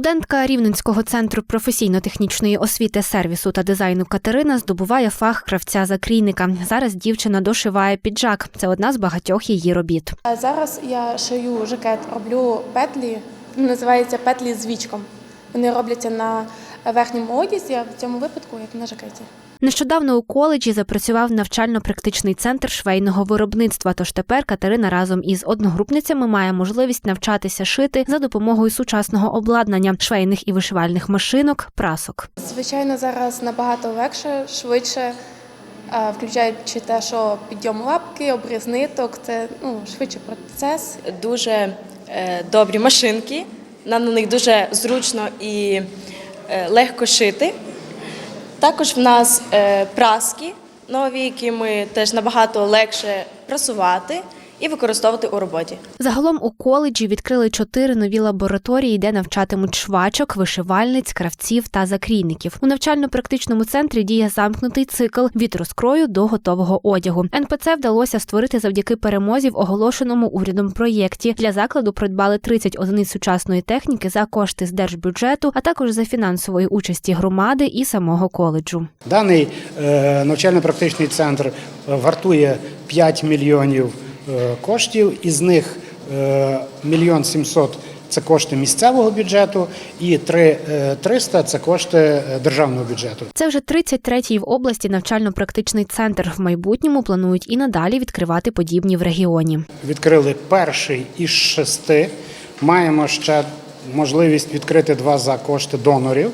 Студентка Рівненського центру професійно-технічної освіти, сервісу та дизайну Катерина здобуває фах кравця-закрійника. Зараз дівчина дошиває піджак. Це одна з багатьох її робіт. Зараз я шию жакет, роблю петлі, називається петлі з вічком. Вони робляться на верхньому одязі, а в цьому випадку як на жакеті. Нещодавно у коледжі запрацював навчально-практичний центр швейного виробництва. Тож тепер Катерина разом із одногрупницями має можливість навчатися шити за допомогою сучасного обладнання, швейних і вишивальних машинок, прасок. Звичайно, зараз набагато легше, швидше, включаючи те, що підйом лапки, обріз ниток, це ну, швидший процес. дуже е, добрі машинки. Нам на них дуже зручно і е, легко шити. Також в нас е, праски нові, які ми теж набагато легше прасувати і використовувати у роботі. Загалом у коледжі відкрили чотири нові лабораторії, де навчатимуть швачок, вишивальниць, кравців та закрійників. У навчально-практичному центрі діє замкнутий цикл від розкрою до готового одягу. НПЦ вдалося створити завдяки перемозі в оголошеному урядом проєкті. Для закладу придбали 30 одиниць сучасної техніки за кошти з держбюджету, а також за фінансової участі громади і самого коледжу. Даний е, навчально-практичний центр вартує 5 мільйонів коштів, із них е, мільйон сімсот це кошти місцевого бюджету, і 3 е, 300 – це кошти е, державного бюджету. Це вже 33-й в області навчально-практичний центр. В майбутньому планують і надалі відкривати подібні в регіоні. Відкрили перший із шести. Маємо ще можливість відкрити два за кошти донорів.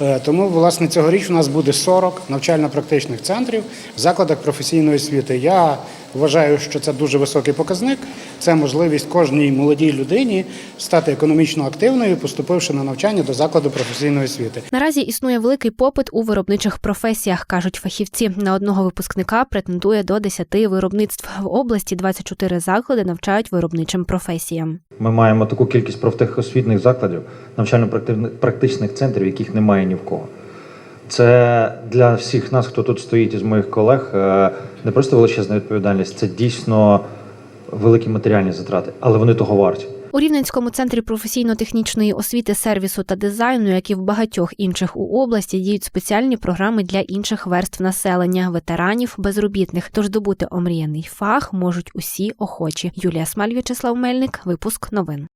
Е, Тому, власне, цьогоріч у нас буде 40 навчально-практичних центрів в закладах професійної освіти. Я вважаю, що це дуже високий показник. Це можливість кожній молодій людині стати економічно активною, поступивши на навчання до закладу професійної освіти. Наразі існує великий попит у виробничих професіях, кажуть фахівці. На одного випускника претендує до 10 виробництв. В області 24 заклади навчають виробничим професіям. Ми маємо таку кількість профтехосвітних закладів, навчально-практичних центрів, яких немає ні в кого. Це для всіх нас, хто тут стоїть із моїх колег, е, не просто величезна відповідальність, це дійсно великі матеріальні затрати, але вони того варті. У Рівненському центрі професійно-технічної освіти, сервісу та дизайну, як і в багатьох інших у області, діють спеціальні програми для інших верств населення, ветеранів, безробітних. Тож добути омріяний фах можуть усі охочі. Юлія Смаль, В'ячеслав Мельник, випуск новин.